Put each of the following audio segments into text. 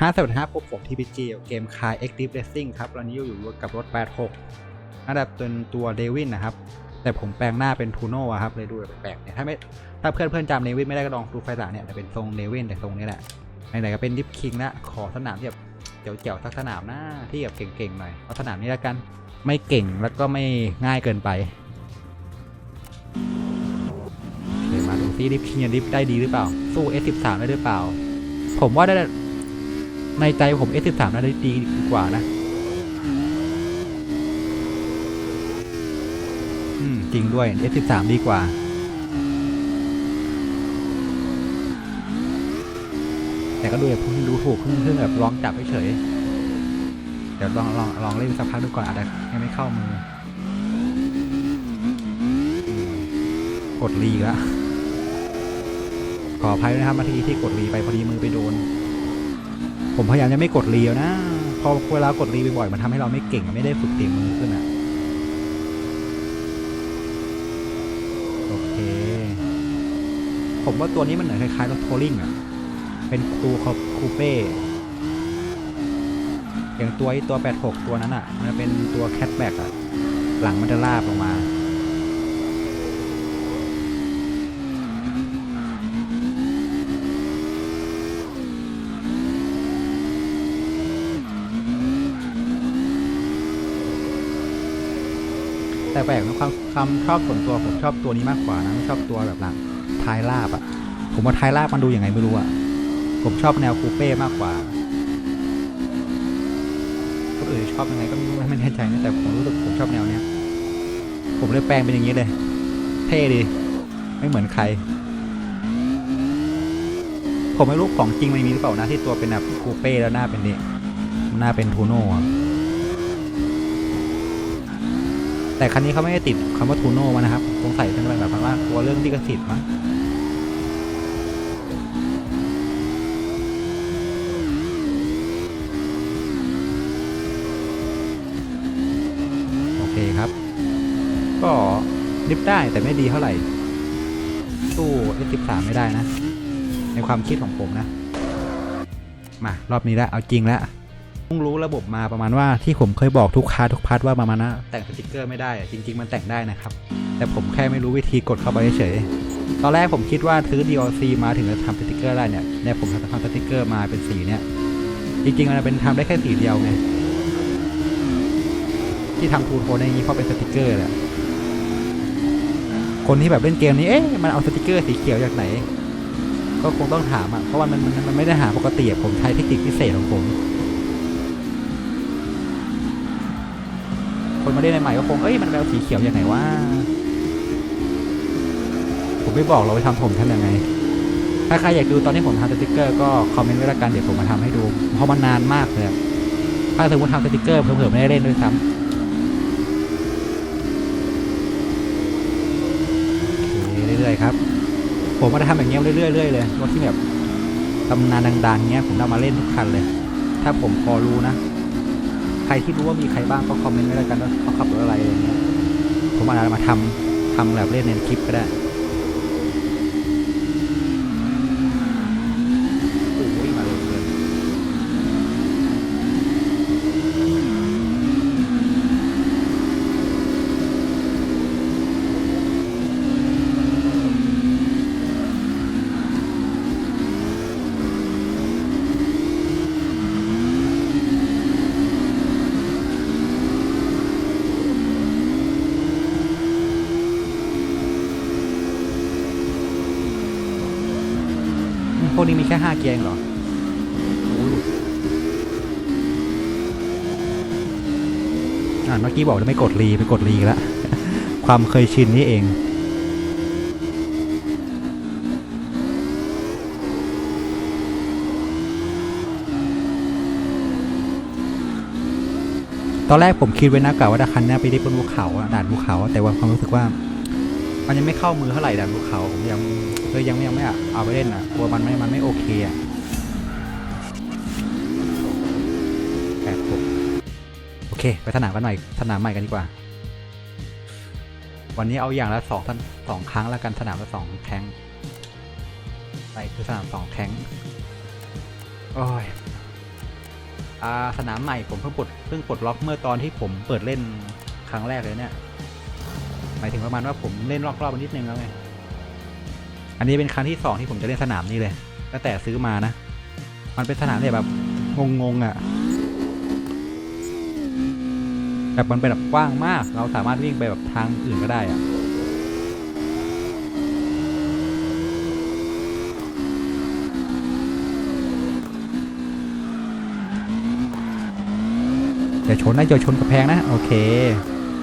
ห้าสวัสดีครับพบผมทีพีจีเกมคายเอ็กซ์ดิฟเรซิ่งครับตอนนี้อยู่กับรถ 86อันดับเป็นตัวเดวินนะครับ แต่ผมแปลงหน้าเป็นทูโน่อะครับ เลยดูแปลกๆเนี่ยถ้าไม่ถ้าเพื่อนเพื่อนจำเดวินไม่ได้ก็ลองดูไฟสะเนี่ยแต่เป็นทรงเดวินแต่ทรงนี้แหละไหนๆก็เป็นดิฟคิงละขอสนามที่แบบเจ๋วๆสักสนามหน้าที่แบบเก่งๆหน่อยเอาสนามนี้แล้วกันไม่เก่งแล้วก็ไม่ง่ายเกินไปเดี๋ยวมาดูซิดิฟคิงดิฟได้ดีหรือเปล่าสู้ S13 ได้หรือเปล่า ผมว่าได้ ในใจผม S13 น่าจะดีกว่านะ อืม จริงด้วย S13 ดีกว่า แต่ก็ดูแบบพุ่งดูถูกเพิ่งๆแบบลองจับเฉยๆเดี๋ยวลองลองลองเล่นสักพักดูก่อนอาจจะยังไม่เข้ามือ กดรีแล้วขออภัยนะครับมื่อกี้ที่กดรีไปพอดีมือไปโดน ผมพยายามจะไม่กดรีแล้วนะ พอเวลากดรีบ่อยๆมันทำให้เราไม่เก่งไม่ได้ฝึกตีมือขึ้นอะโอเค ผมว่าตัวนี้มันเหมือนคล้ายๆรถโทลิงอะ เป็นตูคอคูเป้อย่างตัวไอตัว 86 ตัวนั้นอะ มันเป็นตัวแคทแบ็กอะ หลังมันจะลาบลงมา แต่แปลกนะความความชอบส่วนตัวผมชอบตัวนี้มากกว่านะไม่ชอบตัวแบบหลังท้ายลาบอะ่ะ ผมว่าท้ายลาบมันดูยังไงไม่รู้อะ่ะ ผมชอบแนวคูเป้มากกว่าคนอื่นชอบยังไงก็ไม่รู้ไม่แน่ใจนะแต่ผมรู้สึกผมชอบแนวเนี้ย ผมเลยแปลงเป็นอย่างนี้เลย เท่ดี ไม่เหมือนใคร ผมไม่รู้ของจริงมันมีหรือเปล่านะที่ตัวเป็นแบบคูเป้แล้วหน้าเป็นนี่หน้าเป็นทูโน่อะ แต่คันนี้เขาไม่ได้ติดคำว่าทูโน่มานะครับสงสัยเป็นแบบว่ากลัวเรื่องที่กสิทธิ์มั้งโอเคครับ ก็ลิฟได้แต่ไม่ดีเท่าไหร่สู้ S13 ไม่ได้นะ ในความคิดของผมนะ มารอบนี้แล้วเอาจริงแล้ว พิ่งรู้ระบบมาประมาณว่าที่ผมเคยบอกทุกคาทุกพาร์ทว่าประมาณนะแต่งสติกเกอร์ไม่ได้จริง ๆ มันแต่งได้นะครับ แต่ผมแค่ไม่รู้วิธีกดเข้าไปเฉยตอนแรกผมคิดว่าซื้อ DLC มาถึงจะทำสติกเกอร์ได้เนี่ยเนี่ยผมทำสติกเกอร์มาเป็นสีเนี่ย จริงๆมันเป็นทำได้แค่สีเดียวไงที่ทำทูโทนในนี้เพราะเป็นสติกเกอร์แหละคนที่แบบเล่นเกมนี้เอ๊ะมันเอาสติกเกอร์สีเขียวจากไหน ก็คงต้องถามอะเพราะว่ามันมันมันไม่ได้หาปกติผมใช้เทคนิคพิเศษของผม คนมาเล่นใหม่ก็คง เอ้ย มันแววสีเขียวอย่างไหนว่า ผมไม่บอกเราไปทำผมทำยังไง ถ้าใครอยากดูตอนที่ผมทำสติกเกอร์ก็คอมเมนต์ไว้ละกันเดี๋ยวผมมาทำให้ดู เพราะมันนานมากเลย ถ้าสมมติทำสติกเกอร์เผื่อๆไม่ได้เล่นด้วยซ้ำเรื่อยๆครับ ผมมาทำอย่างเงี้ยเรื่อยๆเรื่อยเลยรถที่แบบตำนานดังๆเงี้ยผมเอามาเล่นทุกคันเลย ถ้าผมพอรู้นะ ใครที่รู้ว่ามีใครบ้างก็คอมเมนต์ไว้แล้วกันว่าเขาขับรถอะไรอะไรเงี้ยผมอาจจะมาทำทำแบบเล่นในคลิปก็ได้โอ้ยมาเร็วเกินพวกนี้มี แค่ห้าเกียร์เองเหรออ้ยอ่าเมื่อกี้บอกจะไม่กดรีไปกดรีแล้วความเคยชินนี่เองตอนแรกผมคิดไว้นะกะว่าถ้าคันนี้ไปได้บนภูเขาอะด่านภูเขา แต่ว่าความรู้สึกว่า มันยังไม่เข้ามือเท่าไหร่ด่านภูเขาผมยังเลยยังไม่ยังไม่อะเอาไปเล่นอะกลัวมันไม่มันไม่โอเคอะแปดหกโอเค ไปสนามกันหน่อยสนามใหม่กันดีกว่า วันนี้เอาอย่างละสองท่านสองครั้งแล้วกันสนามละสองแข้งไปคือสนามสองแข้งโอ้ยอ่าสนามใหม่ผมเพิ่งปลดเพิ่งปลดล็อกเมื่อตอนที่ผมเปิดเล่นครั้งแรกเลยเนี่ย หมายถึงประมาณว่าผมเล่นรอบๆมานิดนึงแล้วไง อันนี้เป็นครั้งที่สองที่ผมจะเล่นสนามนี้เลยตั้งแต่ซื้อมานะ มันเป็นสนามเนี่ยแบบงงๆอะ่ะแบบมันเป็นแบบกว้างมาก เราสามารถวิ่งไปแบบทางอื่นก็ได้อะ่ะอย่าชนนะอย่าชนกระแพงนะ โอเค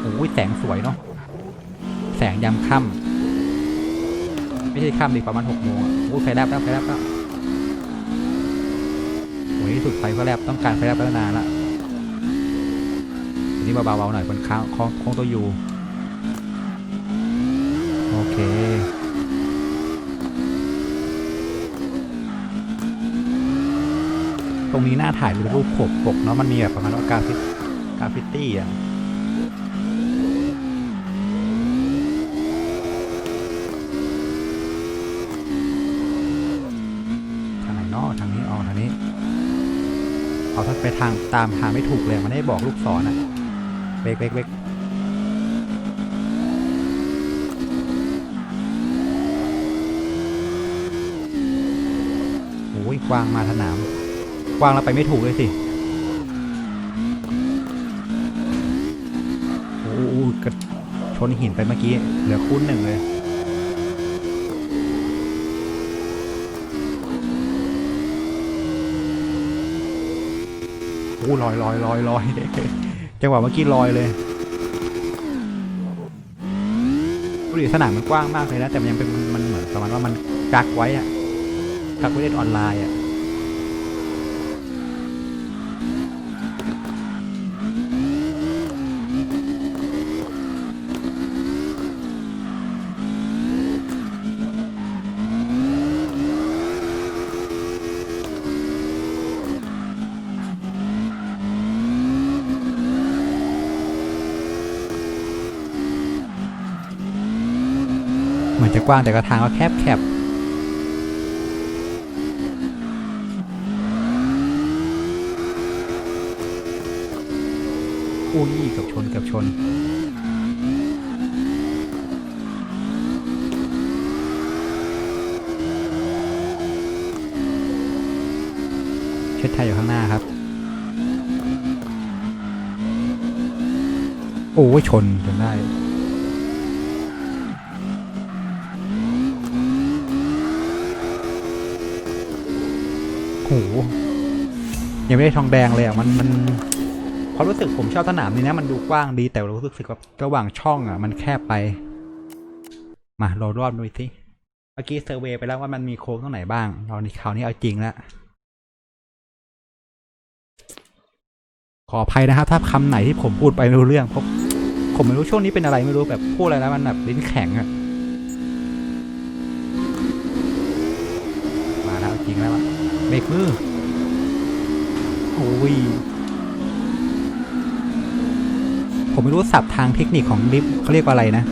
โอ้ยแสงสวยเนาะ แสงยามค่ำไม่ใช่ค่ำดิประมาณหกโมงอะโอ้ไฟแลบแล้วไฟแลบแล้วโอ้ยสุดไฟไฟแลบต้องการไฟแลบตั้งนานละอันนี้เบาๆหน่อยบนค้างโค้งโค้งตัวยูโอเคตรงนี้น่าถ่ายเป็นรูปปกปกเนาะมันมีแบบประมาณว่ากราฟิกกราฟิตี้อะ ทางไหนเนอะทางนี้อ๋อทางนี้ เอาถ้า ไปทางตามทางไม่ถูกเลยมันไม่ได้บอกลูกศรอะเบรกเบรกเบรกโอ้ยกวางมาสนามกวางแล้วไปไม่ถูกเลยสิโอ้โหกระชนหินไปเมื่อกี้เหลือคูณหนึ่งเลย อ้ลอยลอยลอยลอยจังหวะเมื่อกี้ลอยเลยดูดิสนามมันกว้างมากเลยนะแต่มันยังเป็นมันมันเหมือนประมาณว่ามันกักไว้อะกักไว้เล่นออนไลน์อะ กว้างแต่กระทางก็แคบแคบอุ้ยกับชนกับชนเชิดไทยอยู่ข้างหน้าครับ โอ้ยชนจนได้ โห ยังไม่ได้ทองแดงเลยอะมันมันความรู้สึกผมชอบสนามนี้นะ มันดูกว้างดีแต่รู้สึกว่าระหว่างช่องอะ มันแคบไป มาเรารอบดูสิเมื่อกี้เซอร์เวย์ไปแล้วว่ามันมีโค้งตรงไหนบ้างเราในคราวนี้เอาจริงแล้วขออภัยนะครับ ถ้าคำไหนที่ผมพูดไปไม่รู้เรื่องเพราะผมไม่รู้ช่วงนี้เป็นอะไรไม่รู้แบบพูดอะไรแล้วมันแบบลิ้นแข็งอะมาแล้วจริงแล้วเบรกมือ โอ้ยผมไม่รู้ศัพท์ทางเทคนิคของลิฟเขาเรียกว่าอะไรนะ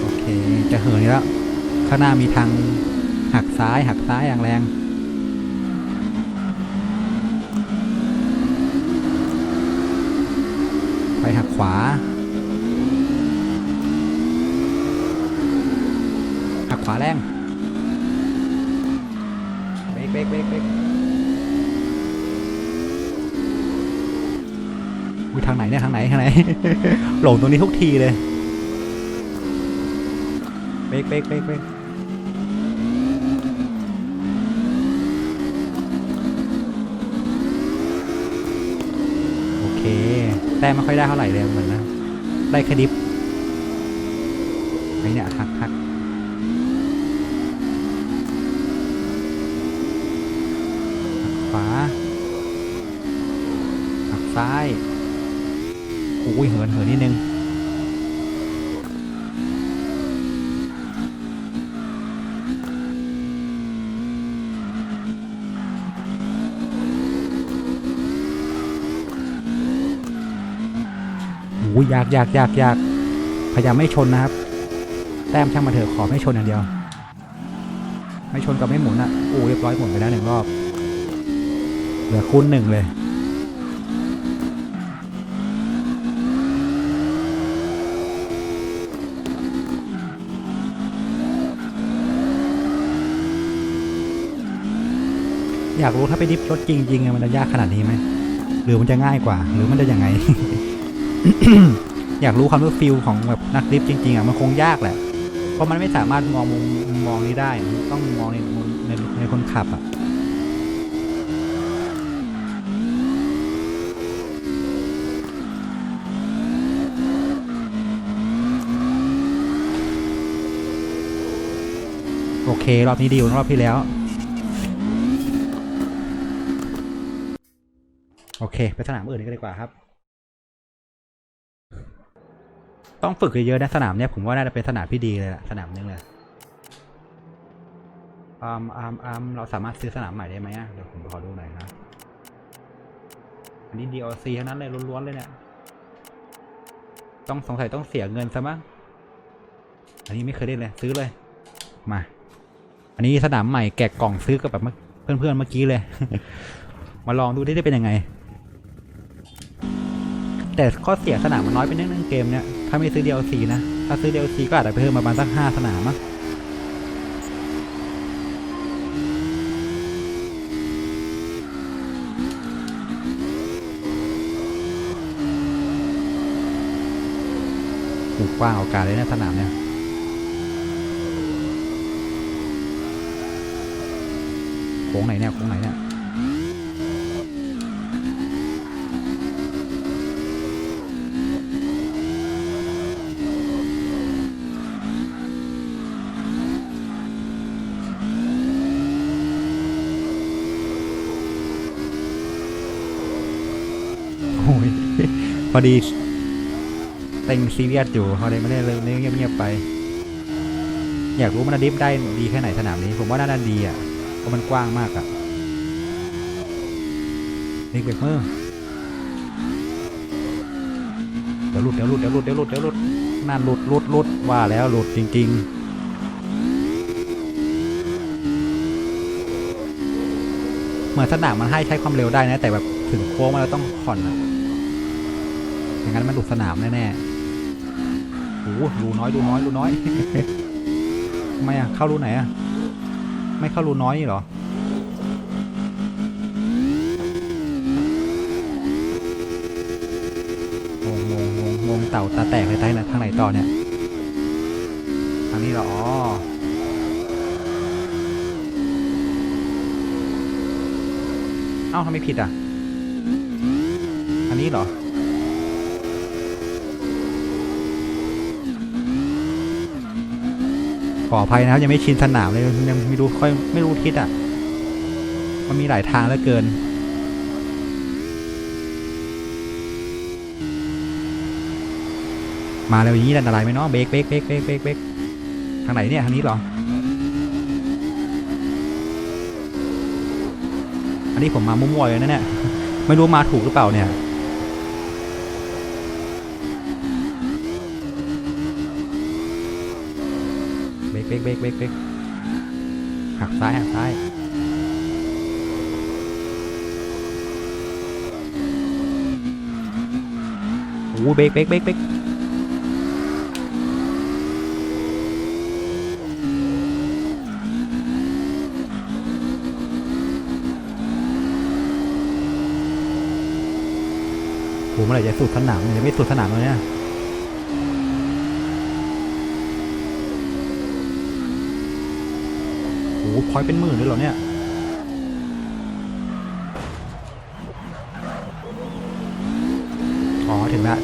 โอเค จะเหินแล้ว ข้างหน้ามีทางหักซ้ายหักซ้ายอย่างแรงไปหักขวา หักขวาแรงเบรกเบรกเบรกเบรกอุ้ยทางไหนเนี่ยทางไหนทางไหน หลงตรงนี้ทุกทีเลยเบรกเบรกเบรกเบรกโอเคแต้มไม่ค่อยได้เท่าไหร่เลยเหมือนนะ ได้แค่ดิฟไอเนี่ยหักหักหักขวา หักซ้ายโอ้ยเหินเหินนิดนึง โอ้ยยากยากยากยากพยายามไม่ชนนะครับ แต้มช่างมาเถอะขอไม่ชนอย่างเดียว ไม่ชนกับไม่หมุนอะอู้เรียบร้อยหมุนไปแล้วหนึ่งรอบ เหลือคูณหนึ่งเลย อยากรู้ถ้าไปดิฟรถจริงๆอะมันจะยากขนาดนี้ไหมหรือมันจะง่ายกว่า หรือมันจะยังไง อยากรู้ความรู้ฟิลของแบบนักดริฟต์จริง ๆอะมันคงยากแหละเพราะมันไม่สามารถมองมุมมุมมองนี้ได้ ต้องมองในมุมในในคนขับอะ เค รอบนี้ดีกว่ารอบที่แล้ว โอเค ไปสนามอื่นกันดีกว่าครับ ต้องฝึกเยอะๆนะสนามเนี้ยผมว่าน่าจะเป็นสนามที่ดีเลยล่ะ สนามนึงเลยอามอามอามเราสามารถซื้อสนามใหม่ได้ไหมอะเดี๋ยวผมขอดูหน่อยนะอันนี้ DLC ทั้งนั้นเลยล้วนๆเลยเนี่ยต้องสงสัยต้องเสียเงินซะมั้งอันนี้ไม่เคยเล่นเลย ซื้อเลย มา อันนี้สนามใหม่แกะกล่องซื้อกับแบบเพื่อนเพื่อนๆเมื่อกี้เลย มาลองดูได้ได้เป็นยังไง แต่ข้อเสียสนามมันน้อยไปนิดนึงเกมเนี้ยถ้าไม่ซื้อ DLC นะ ถ้าซื้อ DLC ก็อาจจะเพิ่มมาประมาณสักห้าสนามมั้งกว้างเอาการเลยนะสนามเนี่ย ค้งไหนเนี่ยโค้งไหนเนี่ยโอ้ยพอดีเต็งซีเรียสอยู่เขาเลยไม่ได้เลยเงียบๆไป อยากรู้มันดิฟได้ดีแค่ไหนสนามนี้ ผมว่าน่าจะดีอะ เพราะมันกว้างมากอะเด็กเบรกมือเดี๋ยวหลุดเดี๋ยวหลุดเดี๋ยวหลุดเดี๋ยวหลุดเดี๋ยวหลุดนั่นหลุดหลุดหลุดว่าแล้วหลุดจริง ๆเหมือนสนามมันให้ใช้ความเร็วได้นะ แต่แบบถึงโค้งมาแล้วต้องผ่อนอะอย่างนั้นมันหลุดสนามแน่ๆโอ้โหรูน้อยรูน้อยรูน้อยทำไมอะเข้ารูไหนอะ ไม่เข้ารูน้อยเหรอ งงงงงงงเต่าตาแตกเลยไทยนะทางไหนต่อเนี่ย ทางนี้เหรออ๋อเอ้าทำไมผิดอะ อันนี้เหรอ ขออภัยนะครับยังไม่ชินสนามเลยยังไม่รู้ค่อยไม่รู้ทิศอะ มันมีหลายทางเหลือเกิน มาแล้วอย่างนี้ดันอะไรไหมเนาะเบรกเบรกเบรกเบรกเบรกเบรกทางไหนเนี่ยทางนี้เหรอ อันนี้ผมมามั่วๆเลยนะเนี่ยไม่รู้มาถูกหรือเปล่าเนี่ย เบรกเบรกเบรกเบรกหักซ้ายหักซ้ายโอ้เบรกเบรกเบรกเบรกโอ้เมื่อไหร่จะสุดสนามยังไม่สุดสนามเลยเนี่ย โอ้โหพอยต์เป็นหมื่นเลยเหรอเนี่ย อ๋อ ถึงและ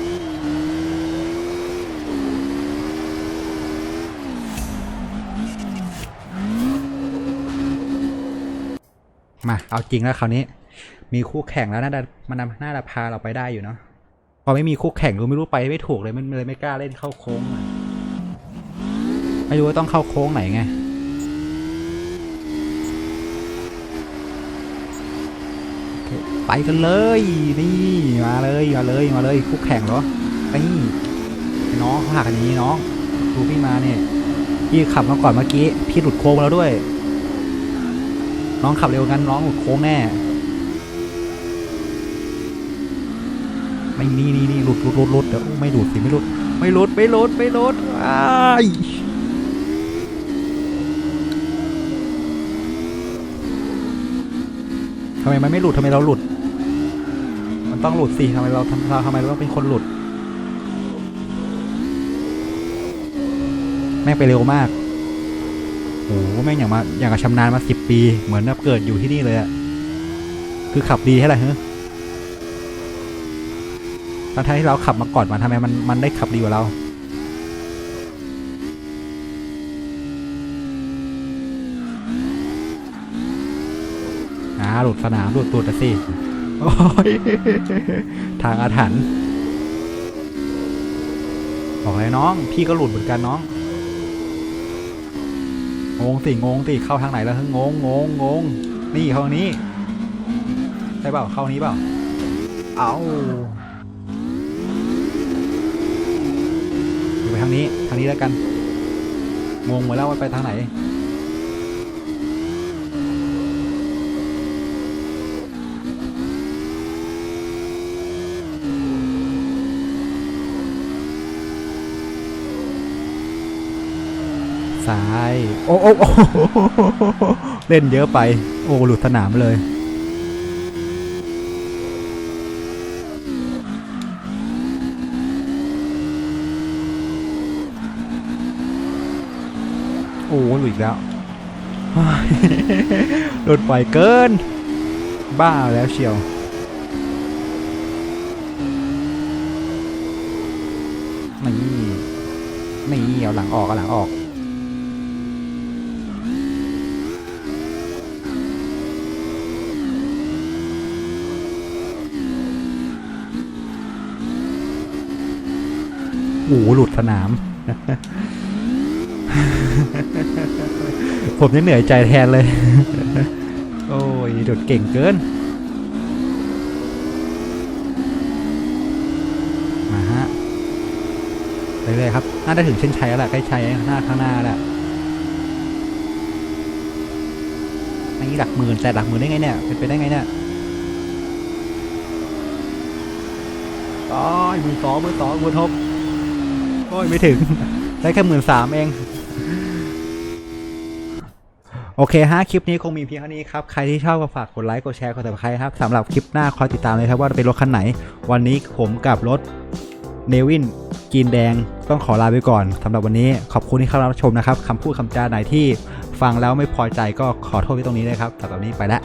มา เอาจริงแล้วคราวนี้ มีคู่แข่งแล้วน่าจะมันน่าจะพาเราไปได้อยู่เนาะพอไม่มีคู่แข่งรู้ไม่รู้ไปไม่ถูกเลยมันเลยไม่กล้าเล่นเข้าโค้งไม่รู้ว่าต้องเข้าโค้งไหนไง ไปกันเลย นี่มาเลยมาเลยมาเลยคู่แข่งเหรอนี่น้องเขาหักอันนี้น้องดูพี่มาเนี่ยพี่ขับมาก่อนเมื่อกี้พี่หลุดโค้งแล้วด้วย น้องขับเร็วกันน้องหลุดโค้งแน่ ไม่นี่นี่นี่หลุดหลุดหลุดหลุดเดี๋ยวไม่หลุดสิไม่หลุดไม่หลุดไม่หลุดไม่หลุดอ้า ทำไมมันไม่หลุดทำไมเราหลุด มันต้องหลุดสิทำไมเราทำเราทำไมเราต้องเป็นคนหลุด แม่งไปเร็วมากโอ้โหแม่งอย่างมาอย่างกับชำนาญมาสิบปี เหมือนแบบเกิดอยู่ที่นี่เลยอะคือขับดีใช่ไหมเฮ้ทั้งๆที่เราขับมาก่อนมันทำไมมันมันได้ขับดีกว่าเรา หลุดสนามหลุดตูดอะสิทางอาถรรพ์บอกเลยน้อง พี่ก็หลุดเหมือนกันน้อง งงสิงงสิเข้าทางไหนแล้วเฮงงงงงงนี่เข้าทางนี้ใช่เปล่าเข้านี้เปล่า เอาอยู่ไปทางนี้ทางนี้แล้วกัน งงหมดแล้วว่าไปทางไหน ซ้ายโอ้โอ้โอ้เล่นเยอะไป โอ้หลุดสนามเลย โอ้หลุดอีกแล้วหลุดปล่อยเกิน บ้าแล้วเชียวนี่นี่เอาหลังออกเอาหลังออก อ้โหหลุดสนาม ผมยังเหนื่อยใจแทนเลย โอ้ยหลุดเก่งเกิน มาฮะไปเลยๆครับ น่าจะถึงเส้นชัยแล้วแหละใกล้ชัยหน้าข้างหน้าแล้วอันนี้หลักหมื่นแต่หลักหมื่นได้ไงเนี่ยเป็นไปได้ไงเนี่ยโอ้ยมื่นสองมื่นสองมื่นหก โอ้ยไม่ถึง ได้แค่หมื่นสามเอง โอเคฮะคลิปนี้คงมีเพียงเท่านี้ครับ ใครที่ชอบก็ฝากกดไลค์ กดแชร์ กดติดตามครับสำหรับคลิปหน้าคอยติดตามเลยครับว่าจะเป็นรถคันไหน วันนี้ผมกับรถเนวินกินแดงต้องขอลาไปก่อนสำหรับวันนี้ขอบคุณที่เข้ารับชมนะครับคำพูดคำจาไหนที่ฟังแล้วไม่พอใจก็ขอโทษไว้ตรงนี้เลยครับสำหรับวันนี้ไปแล้ว